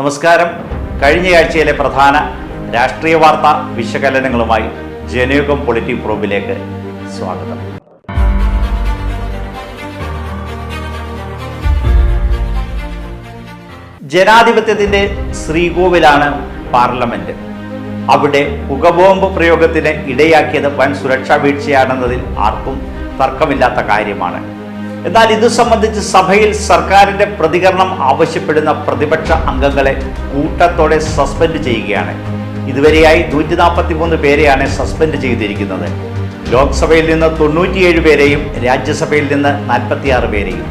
നമസ്കാരം. കഴിഞ്ഞയാഴ്ചയിലെ പ്രധാന രാഷ്ട്രീയ വാർത്താ വിശകലനങ്ങളുമായി ജനയുഗം പൊളിറ്റിക് പ്രോബിലേക്ക് സ്വാഗതം. ജനാധിപത്യത്തിന്റെ ശ്രീകോവിലാണ് പാർലമെന്റ്. അവിടെ പുകബോംബ് പ്രയോഗത്തിന് ഇടയാക്കിയത് വൻ സുരക്ഷാ വീഴ്ചയാണെന്നതിൽ ആർക്കും തർക്കമില്ലാത്ത കാര്യമാണ്. എന്നാൽ ഇത് സംബന്ധിച്ച് സഭയിൽ സർക്കാരിന്റെ പ്രതികരണം ആവശ്യപ്പെടുന്ന പ്രതിപക്ഷ അംഗങ്ങളെ കൂട്ടത്തോടെ സസ്പെൻഡ് ചെയ്യുകയാണ്. ഇതുവരെയായി നൂറ്റി നാൽപ്പത്തി മൂന്ന് പേരെയാണ് സസ്പെൻഡ് ചെയ്തിരിക്കുന്നത്. ലോക്സഭയിൽ നിന്ന് തൊണ്ണൂറ്റിയേഴ് പേരെയും രാജ്യസഭയിൽ നിന്ന് നാൽപ്പത്തിയാറ് പേരെയും.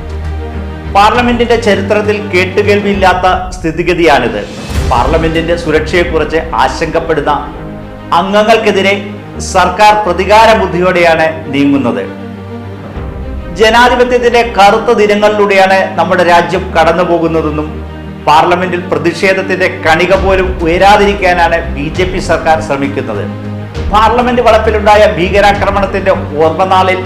പാർലമെന്റിന്റെ ചരിത്രത്തിൽ കേട്ടുകേൾവിയില്ലാത്ത സ്ഥിതിഗതിയാണിത്. പാർലമെന്റിന്റെ സുരക്ഷയെക്കുറിച്ച് ആശങ്കപ്പെടുന്ന അംഗങ്ങൾക്കെതിരെ സർക്കാർ പ്രതികാര ബുദ്ധിയോടെയാണ് നീങ്ങുന്നത്. ജനാധിപത്യത്തിന്റെ കറുത്ത ദിനങ്ങളിലൂടെയാണ് നമ്മുടെ രാജ്യം കടന്നു പോകുന്നതെന്നും പാർലമെന്റിൽ പ്രതിഷേധത്തിന്റെ കണിക പോലും ഉയരാതിരിക്കാനാണ് ബി ജെ പി സർക്കാർ ശ്രമിക്കുന്നത്. പാർലമെന്റ് വളപ്പിലുണ്ടായ ഭീകരാക്രമണത്തിന്റെ ഓർമ്മനാളിൽ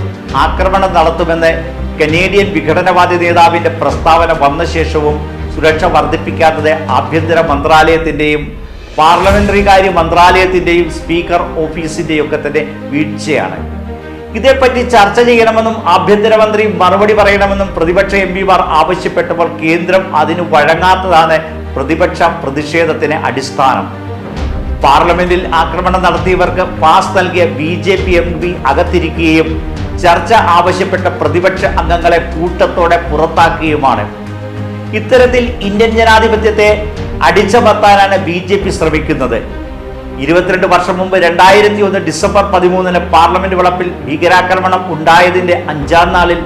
ആക്രമണം നടത്തുമെന്ന് കനേഡിയൻ വിഘടനവാദി നേതാവിന്റെ പ്രസ്താവന വന്ന ശേഷവും സുരക്ഷ വർദ്ധിപ്പിക്കാത്തത് ആഭ്യന്തര മന്ത്രാലയത്തിന്റെയും പാർലമെന്ററി കാര്യ മന്ത്രാലയത്തിന്റെയും സ്പീക്കർ ഓഫീസിന്റെയും ഒക്കെ തന്നെ വീഴ്ചയാണ്. ഇതേപ്പറ്റി ചർച്ച ചെയ്യണമെന്നും ആഭ്യന്തരമന്ത്രി മറുപടി പറയണമെന്നും പ്രതിപക്ഷ എം പിമാർ ആവശ്യപ്പെട്ടപ്പോൾ കേന്ദ്രം അതിന് വഴങ്ങാത്തതാണ് പ്രതിപക്ഷ പ്രതിഷേധത്തിന് അടിസ്ഥാനം. പാർലമെന്റിൽ ആക്രമണം നടത്തിയവർക്ക് പാസ് നൽകിയ B J P M P അകത്തിരിക്കുകയും ചർച്ച ആവശ്യപ്പെട്ട പ്രതിപക്ഷ അംഗങ്ങളെ കൂട്ടത്തോടെ പുറത്താക്കുകയുമാണ്. ഇത്തരത്തിൽ ഇന്ത്യൻ ജനാധിപത്യത്തെ അടിച്ചമർത്താനാണ് ബി ജെ പി ശ്രമിക്കുന്നത്. ഇരുപത്തിരണ്ട് വർഷം മുമ്പ് രണ്ടായിരത്തി ഒന്ന് ഡിസംബർ പതിമൂന്നിന് പാർലമെന്റ് വളപ്പിൽ ഭീകരാക്രമണം ഉണ്ടായതിന്റെ അഞ്ചാം നാളിൽ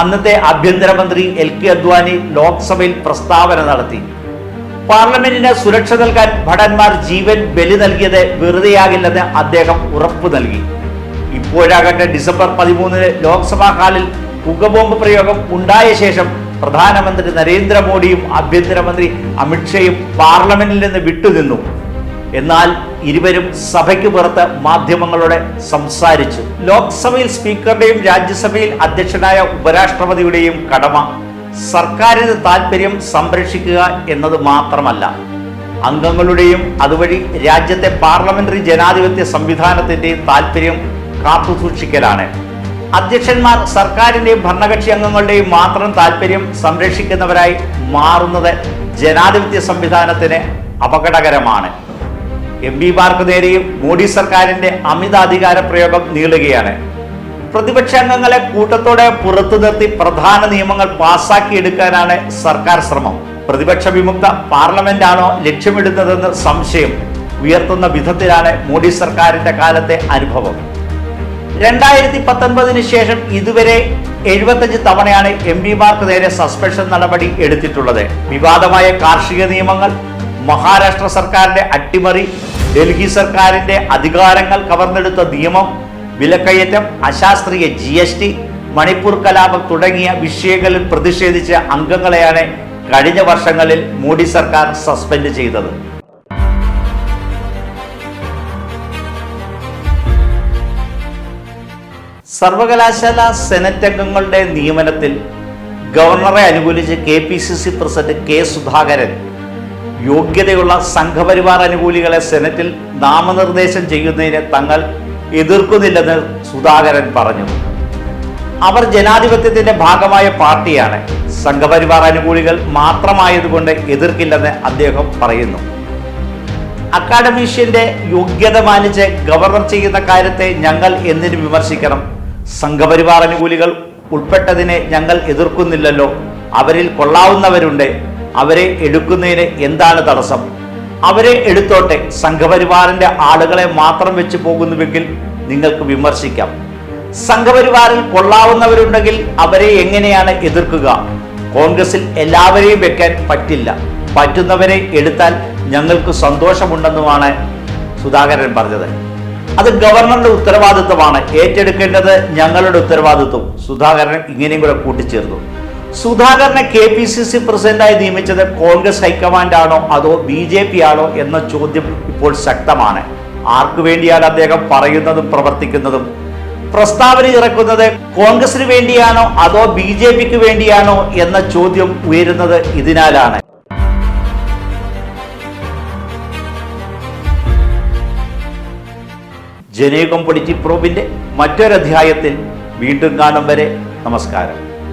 അന്നത്തെ ആഭ്യന്തരമന്ത്രി എൽ കെ അദ്വാനി ലോക്സഭയിൽ പ്രസ്താവന നടത്തി. പാർലമെന്റിന് സുരക്ഷ നൽകാൻ ഭടന്മാർ ജീവൻ ബലി നൽകിയത് വെറുതെയാകില്ലെന്ന് അദ്ദേഹം ഉറപ്പു നൽകി. ഇപ്പോഴാകട്ടെ ഡിസംബർ പതിമൂന്നിന് ലോക്സഭാ ഹാളിൽ പുകബോംബ് പ്രയോഗം ഉണ്ടായ ശേഷം പ്രധാനമന്ത്രി നരേന്ദ്രമോദിയും ആഭ്യന്തരമന്ത്രി അമിത്ഷയും പാർലമെന്റിൽ നിന്ന് വിട്ടുനിന്നു. എന്നാൽ ഇരുവരും സഭയ്ക്ക് പുറത്ത് മാധ്യമങ്ങളോട് സംസാരിച്ചു. ലോക്സഭയിൽ സ്പീക്കറുടെയും രാജ്യസഭയിൽ അധ്യക്ഷനായ ഉപരാഷ്ട്രപതിയുടെയും കടമ സർക്കാരിന് താല്പര്യം സംരക്ഷിക്കുക എന്നത് മാത്രമല്ല. അംഗങ്ങളുടെയും അതുവഴി രാജ്യത്തെ പാർലമെന്ററി ജനാധിപത്യ സംവിധാനത്തിന്റെയും താല്പര്യം കാത്തുസൂക്ഷിക്കലാണ്. അധ്യക്ഷന്മാർ സർക്കാരിന്റെയും ഭരണകക്ഷി അംഗങ്ങളുടെയും മാത്രം താല്പര്യം സംരക്ഷിക്കുന്നവരായി മാറുന്നത് ജനാധിപത്യ സംവിധാനത്തിന് അപകടകരമാണ്. എം പിമാർക്ക് നേരെയും മോഡി സർക്കാരിന്റെ അമിത അധികാര പ്രയോഗം നീളുകയാണ്. പ്രതിപക്ഷ അംഗങ്ങളെ കൂട്ടത്തോടെ പുറത്തു നിർത്തി പ്രധാന നിയമങ്ങൾ പാസാക്കിയെടുക്കാനാണ് സർക്കാർ ശ്രമം. പ്രതിപക്ഷ വിമുക്ത പാർലമെന്റ് ആണോ ലക്ഷ്യമിടുന്നതെന്ന് സംശയം ഉയർത്തുന്ന വിധത്തിലാണ് മോഡി സർക്കാരിന്റെ കാലത്തെ അനുഭവം. രണ്ടായിരത്തി പത്തൊൻപതിന് ശേഷം ഇതുവരെ എഴുപത്തഞ്ച് തവണയാണ് എം പിമാർക്ക് നേരെ സസ്പെൻഷൻ നടപടി എടുത്തിട്ടുള്ളത്. വിവാദമായ കാർഷിക നിയമങ്ങൾ മഹാരാഷ്ട്ര സർക്കാരിന്റെ അട്ടിമറി ഡൽഹി സർക്കാരിന്റെ അധികാരങ്ങൾ കവർന്നെടുത്ത നിയമം വിലക്കയറ്റം അശാസ്ത്രീയ ജി എസ് ടി മണിപ്പൂർ കലാപം തുടങ്ങിയ വിഷയങ്ങളിൽ പ്രതിഷേധിച്ച അംഗങ്ങളെയാണ് കഴിഞ്ഞ വർഷങ്ങളിൽ മോഡി സർക്കാർ സസ്പെൻഡ് ചെയ്തത്. സർവകലാശാല സെനറ്റ് അംഗങ്ങളുടെ നിയമനത്തിൽ ഗവർണറെ അനുകൂലിച്ച് K P C C president K Sudhakaran യോഗ്യതയുള്ള സംഘപരിവാർ അനുകൂലികളെ സെനറ്റിൽ നാമനിർദ്ദേശം ചെയ്യുന്നതിനെ തങ്ങൾ എതിർക്കുന്നില്ലെന്ന് സുധാകരൻ പറഞ്ഞു. അവർ ജനാധിപത്യത്തിന്റെ ഭാഗമായ പാർട്ടിയാണ്. സംഘപരിവാർ അനുകൂലികൾ മാത്രമായതുകൊണ്ട് എതിർക്കില്ലെന്ന് അദ്ദേഹം പറയുന്നു. അക്കാഡമീഷ്യന്റെ യോഗ്യത മാനിച്ച് ഗവർണർ ചെയ്യുന്ന കാര്യത്തെ ഞങ്ങൾ എന്തിനു വിമർശിക്കണം? സംഘപരിവാർ അനുകൂലികൾ ഉൾപ്പെട്ടതിനെ ഞങ്ങൾ എതിർക്കുന്നില്ലല്ലോ. അവരിൽ കൊള്ളാവുന്നവരുണ്ട്. അവരെ എടുക്കുന്നതിന് എന്താണ് തടസ്സം? അവരെ എടുത്തോട്ടെ. സംഘപരിവാറിന്റെ ആളുകളെ മാത്രം വെച്ച് പോകുന്നുവെങ്കിൽ നിങ്ങൾക്ക് വിമർശിക്കാം. സംഘപരിവാറിൽ കൊള്ളാവുന്നവരുണ്ടെങ്കിൽ അവരെ എങ്ങനെയാണ് എതിർക്കുക? കോൺഗ്രസിൽ എല്ലാവരെയും വെക്കാൻ പറ്റില്ല. പറ്റുന്നവരെ എടുത്താൽ ഞങ്ങൾക്ക് സന്തോഷമുണ്ടെന്നുമാണ് സുധാകരൻ പറഞ്ഞത്. അത് ഗവർണറുടെ ഉത്തരവാദിത്വമാണ്. ഏറ്റെടുക്കേണ്ടത് ഞങ്ങളുടെ ഉത്തരവാദിത്വം. സുധാകരൻ ഇങ്ങനെയും കൂടെ കൂട്ടിച്ചേർത്തു. സുധാകരനെ കെ പി സി സി പ്രസിഡന്റായി നിയമിച്ചത് കോൺഗ്രസ് ഹൈക്കമാൻഡ് ആണോ അതോ ബി ജെ പി ആണോ എന്ന ചോദ്യം ഇപ്പോൾ ശക്തമാണ്. ആർക്കു വേണ്ടിയാണ് അദ്ദേഹം പറയുന്നതും പ്രവർത്തിക്കുന്നതും? പ്രസ്താവന ഇറക്കുന്നത് കോൺഗ്രസിന് വേണ്ടിയാണോ അതോ ബി ജെ പിക്ക് വേണ്ടിയാണോ എന്ന ചോദ്യം ഉയരുന്നത് ഇതിനാലാണ്. ജനയുഗം പൊളിറ്റി പ്രോബിന്റെ മറ്റൊരധ്യായത്തിൽ വീണ്ടും കാണും വരെ നമസ്കാരം.